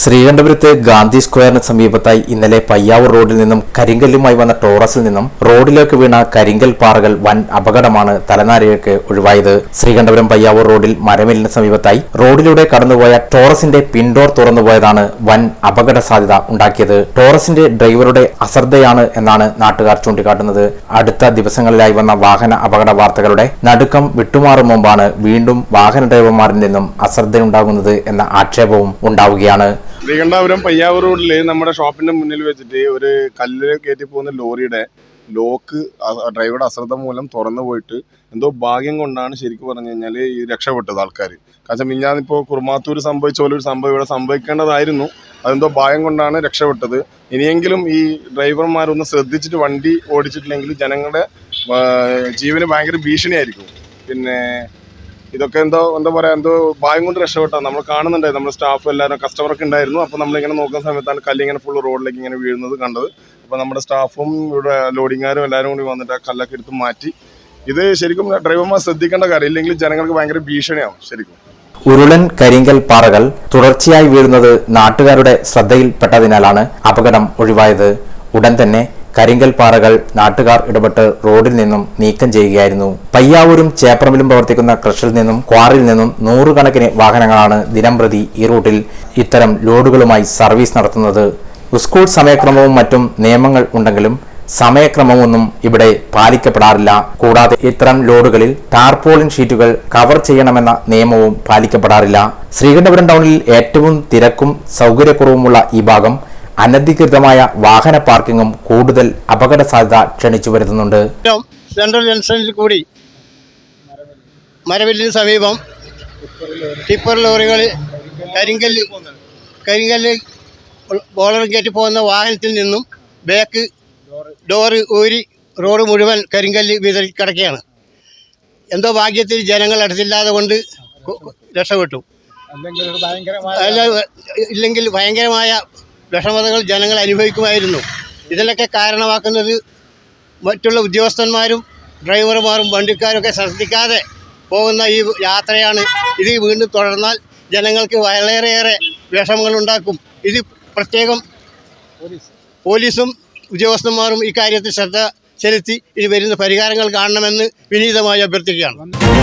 ശ്രീകണ്ഠപുരത്ത് ഗാന്ധി സ്ക്വയറിന് സമീപത്തായി ഇന്നലെ പയ്യാവൂർ റോഡിൽ നിന്നും കരിങ്കല്ലുമായി വന്ന ടോറസിൽ നിന്നും റോഡിലേക്ക് വീണ കരിങ്കൽ പാറകൾ വൻ അപകടമാണ് തലനാരിഴക്ക് ഒഴിവായത്. ശ്രീകണ്ഠപുരം പയ്യാവൂർ റോഡിൽ മരമില്ലിന് സമീപത്തായി റോഡിലൂടെ കടന്നുപോയ ടോറസിന്റെ പിൻഡോർ തുറന്നുപോയതാണ് വൻ അപകട സാധ്യത ഉണ്ടാക്കിയത്. ടോറസിന്റെ ഡ്രൈവറുടെ അശ്രദ്ധയാണ് എന്നാണ് നാട്ടുകാർ ചൂണ്ടിക്കാട്ടുന്നത്. അടുത്ത ദിവസങ്ങളിലായി വന്ന വാഹന അപകട വാർത്തകളുടെ നടുക്കം വിട്ടുമാറും മുമ്പാണ് വീണ്ടും വാഹന ഡ്രൈവർമാരിൽ നിന്നും അശ്രദ്ധയുണ്ടാകുന്നത് എന്ന ആക്ഷേപവും ഉണ്ടാവുകയാണ്. ശ്രീകണ്ഠാപുരം പയ്യാവൂർ റോഡിൽ നമ്മുടെ ഷോപ്പിന്റെ മുന്നിൽ വെച്ചിട്ട് ഒരു കല്ല് കയറ്റി പോകുന്ന ലോറിയുടെ ലോക്ക് ഡ്രൈവറുടെ അശ്രദ്ധ മൂലം തുറന്നു പോയിട്ട് എന്തോ ഭാഗ്യം കൊണ്ടാണ് ശരിക്കും പറഞ്ഞു കഴിഞ്ഞാൽ ഈ രക്ഷപ്പെട്ടത് ആൾക്കാർ കാരണം മിഞ്ഞാന്നിപ്പോൾ കുറുമാത്തൂർ സംഭവിച്ച പോലെ ഒരു സംഭവം ഇവിടെ സംഭവിക്കേണ്ടതായിരുന്നു. അതെന്തോ ഭാഗ്യം കൊണ്ടാണ് രക്ഷപ്പെട്ടത്. ഇനിയെങ്കിലും ഈ ഡ്രൈവർമാരൊന്ന് ശ്രദ്ധിച്ചിട്ട് വണ്ടി ഓടിച്ചിട്ടില്ലെങ്കിൽ ജനങ്ങളുടെ ജീവന് ഭയങ്കര ഭീഷണിയായിരിക്കും. പിന്നെ ഇതൊക്കെ എന്തോ എന്താ പറയാ എന്തോ ഭയം കൊണ്ട് രക്ഷപ്പെട്ടാ നമ്മൾ കാണുന്നുണ്ടായി നമ്മുടെ സ്റ്റാഫ് എല്ലാവരും കസ്റ്റമറൊക്കെ ഉണ്ടായിരുന്നു. അപ്പോൾ നമ്മളിങ്ങനെ നോക്കുന്ന സമയത്താണ് കല്ല് ഇങ്ങനെ ഫുൾ റോഡിലേക്ക് ഇങ്ങനെ വീഴുന്നത് കണ്ടത്. അപ്പോൾ നമ്മുടെ സ്റ്റാഫും ഇവിടെ ലോഡിങ്ങാരും എല്ലാവരും കൂടി വന്നിട്ട് ആ കല്ലൊക്കെ എടുത്ത് മാറ്റി. ഇത് ശരിക്കും ഡ്രൈവർമാർ ശ്രദ്ധിക്കേണ്ട കാര്യം ഇല്ലെങ്കിൽ ജനങ്ങൾക്ക് ഭയങ്കര ഭീഷണിയാവും ശരിക്കും. ഉരുളൻ കരിങ്കൽ പാറകൾ തുടർച്ചയായി വീഴുന്നത് നാട്ടുകാരുടെ ശ്രദ്ധയിൽപ്പെട്ടതിനാലാണ് അപകടം ഒഴിവായത്. ഉടൻ തന്നെ കരിങ്കൽ പാറകൾ നാട്ടുകാർ ഇടപെട്ട് റോഡിൽ നിന്നും നീക്കം ചെയ്യുകയായിരുന്നു. പയ്യാവൂരും ചേപ്രമിലും പ്രവർത്തിക്കുന്ന ക്രഷിൽ നിന്നും ക്വാറിൽ നിന്നും നൂറുകണക്കിന് വാഹനങ്ങളാണ് ദിനംപ്രതി ഈ റൂട്ടിൽ ഇത്തരം ലോഡുകളുമായി സർവീസ് നടത്തുന്നത്. സ്കൂൾ സമയക്രമവും മറ്റും നിയമങ്ങൾ ഉണ്ടെങ്കിലും സമയക്രമമൊന്നും ഇവിടെ പാലിക്കപ്പെടാറില്ല. കൂടാതെ ഇത്തരം ലോഡുകളിൽ ടാർപോളിൻ ഷീറ്റുകൾ കവർ ചെയ്യണമെന്ന നിയമവും പാലിക്കപ്പെടാറില്ല. ശ്രീകണ്ഠപുരം ടൗണിൽ ഏറ്റവും തിരക്കും സൗകര്യക്കുറവുമുള്ള ഈ ഭാഗം അനധികൃതമായ വാഹന പാർക്കിങ്ങും കൂടുതൽ അപകട സാധ്യത ക്ഷണിച്ചു വരുത്തുന്നുണ്ട്. സെൻട്രൽ ജംഗ്ഷനിൽ കൂടി മരവില്ലിന് സമീപം ടിപ്പർ ലോറികൾ കരിങ്കല്ല് കരിങ്കല്ല് ബോളർ കയറ്റി പോകുന്ന വാഹനത്തിൽ നിന്നും ബാക്ക് ഡോറ് ഊരി റോഡ് മുഴുവൻ കരിങ്കല്ല് വിതറി കിടക്കുകയാണ്. എന്തോ ഭാഗ്യത്തിൽ ജനങ്ങൾ അടുത്തില്ലാതെ കൊണ്ട് രക്ഷപ്പെട്ടു. അല്ല ഇല്ലെങ്കിൽ ഭയങ്കരമായ വിഷമതകൾ ജനങ്ങൾ അനുഭവിക്കുമായിരുന്നു. ഇതിനൊക്കെ കാരണമാക്കുന്നത് മറ്റുള്ള ഉദ്യോഗസ്ഥന്മാരും ഡ്രൈവർമാരും വണ്ടിക്കാരൊക്കെ ശ്രദ്ധിക്കാതെ പോകുന്ന ഈ യാത്രയാണ്. ഇത് വീണ്ടും തുടർന്നാൽ ജനങ്ങൾക്ക് വളരെയേറെ വിഷമങ്ങൾ ഉണ്ടാക്കും. ഇത് പ്രത്യേകം പോലീസും ഉദ്യോഗസ്ഥന്മാരും ഇക്കാര്യത്തിൽ ശ്രദ്ധ ചെലുത്തി ഇനി വരുന്ന പരിഹാരങ്ങൾ കാണണമെന്ന് വിനീതമായി അഭ്യർത്ഥിക്കുകയാണ്.